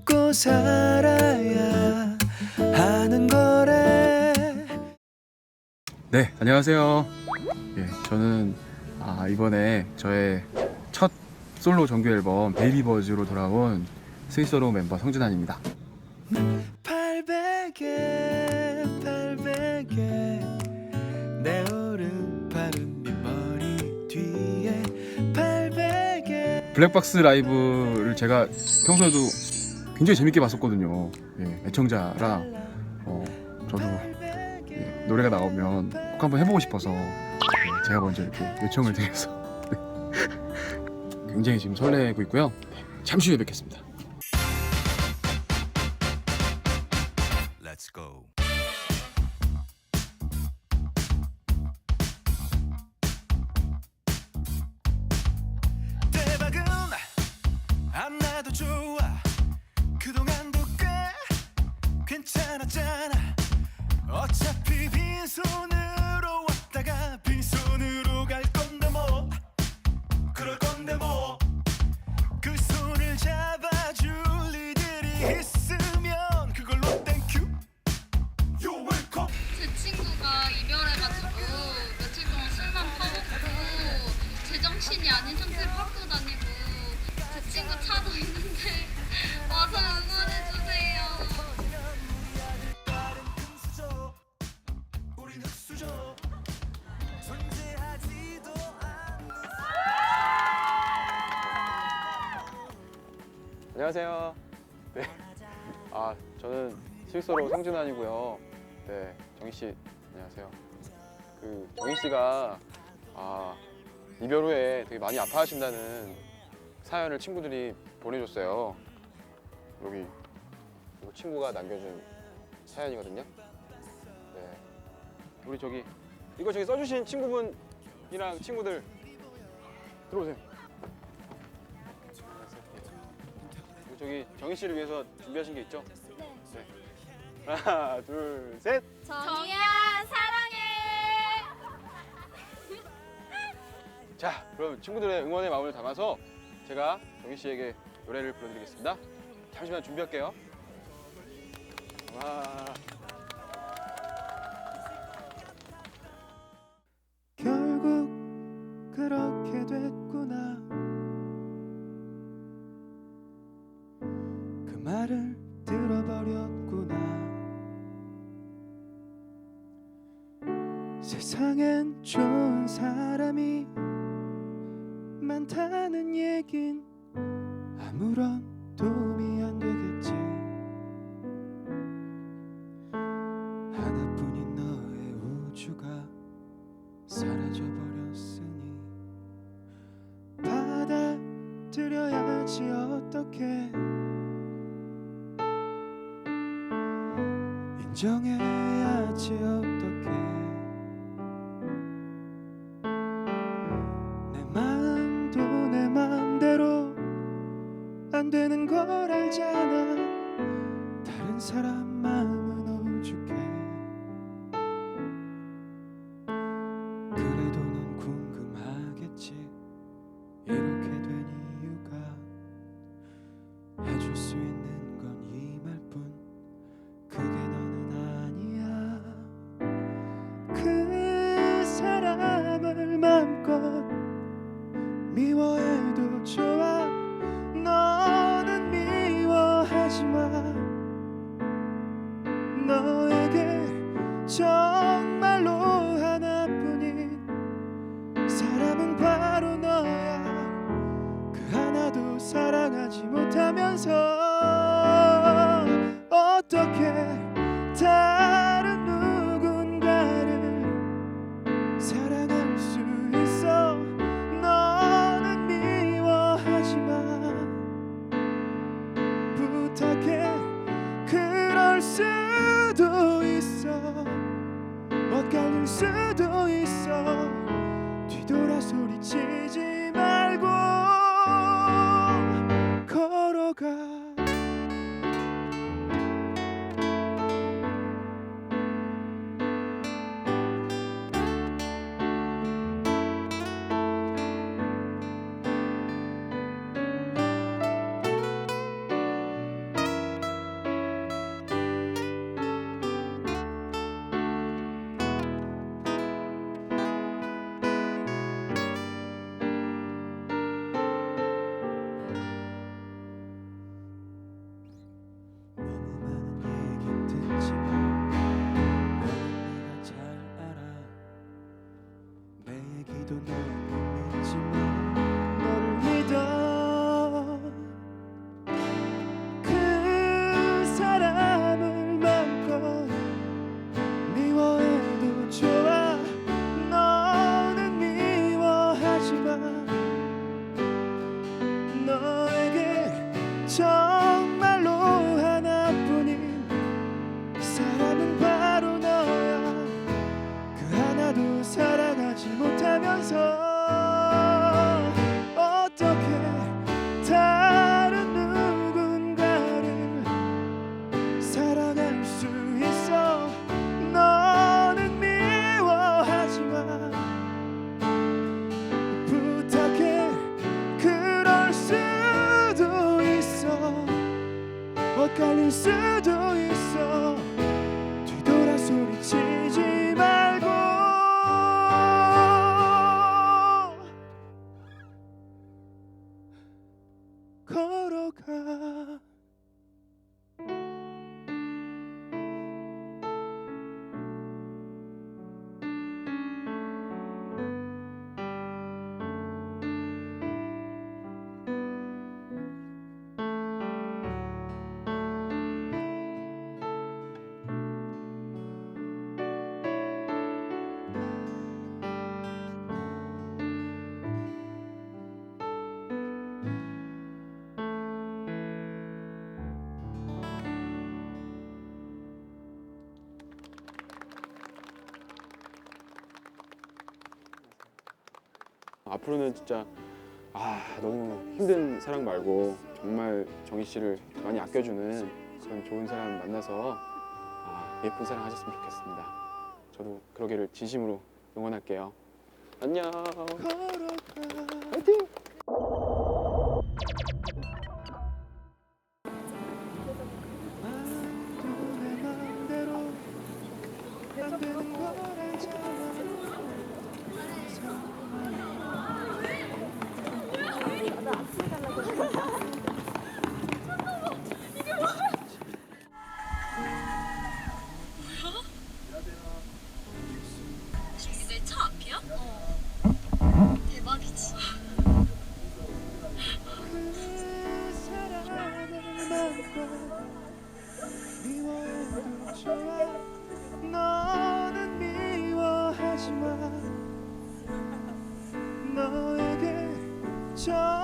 먹고 살아야 하는 거래 네, 안녕하세요. 예, 저는 아, 이번에 저의 첫 솔로 정규 앨범 베이비버즈로 돌아온 스위스로 멤버 성준환입니다. 800에 800에 내 오른팔은 네 머리 뒤에 800에 블랙박스 라이브를 제가 평소에도 굉장히 재밌게 봤었거든요. 예, 애청자라 어, 저도 예, 노래가 나오면 꼭 한번 해보고 싶어서 예, 제가 먼저 이렇게 요청을 드려서 네. 굉장히 지금 설레고 있고요. 네, 잠시 후에 뵙겠습니다. Let's go. 괜찮았잖아. 어차피 빈손으로 왔다가 빈손으로 갈 건데 뭐? 그럴 건데 뭐? 그 손을 잡아줄 이들이 있으면 그걸로 땡큐 You're 제 친구가 이별해가지고 며칠 동안 술만 퍼먹고 제정신이 아닌 상태로 학교 다니고 제 친구 차도 있는데 와서 응원해주 안녕하세요. 네. 아, 저는 실소로 성준환이고요. 네, 정희 씨, 안녕하세요. 그 정희 씨가 아, 이별 후에 되게 많이 아파하신다는 사연을 친구들이 보내줬어요. 여기 이거 친구가 남겨준 사연이거든요. 네. 우리 저기 이거 저기 써주신 친구분이랑 친구들 들어오세요. 저기 정희 씨를 위해서 준비하신 게 있죠? 네. 하나, 둘, 셋. 정이야 사랑해. 자, 그럼 친구들의 응원의 마음을 담아서 제가 정희 씨에게 노래를 불러드리겠습니다. 잠시만 준비할게요. 와. 세상엔 좋은 사람이 많다는 얘긴 아무런 도움이 안 되겠지. 하나뿐인 너의 우주가 사라져 버렸으니 받아들여야지 어떻게? 인정해야지 어떻게 안 되는 걸 알잖아. 다른 사람 마음은 오죽해. 그래도 넌 궁금하겠지. 이렇게 된 이유가 해줄 수 있는 수도 있어. 엇갈릴 수도 있어. 뒤돌아 소리치지 말 믿어도 널못 믿지만 너를 믿어. 그 사람을 마음껏 미워해도 좋아. 너는 미워하지만 너에게 정말로 하나뿐인 사람은 바로 너야. 그 하나도 사 지 못하면서 앞으로는 진짜 아 너무 힘든 사랑 말고 정말 정희 씨를 많이 아껴주는 그런 좋은 사람 만나서 아, 예쁜 사랑 하셨으면 좋겠습니다. 저도 그러기를 진심으로 응원할게요. 안녕. 화이팅! 너에게 전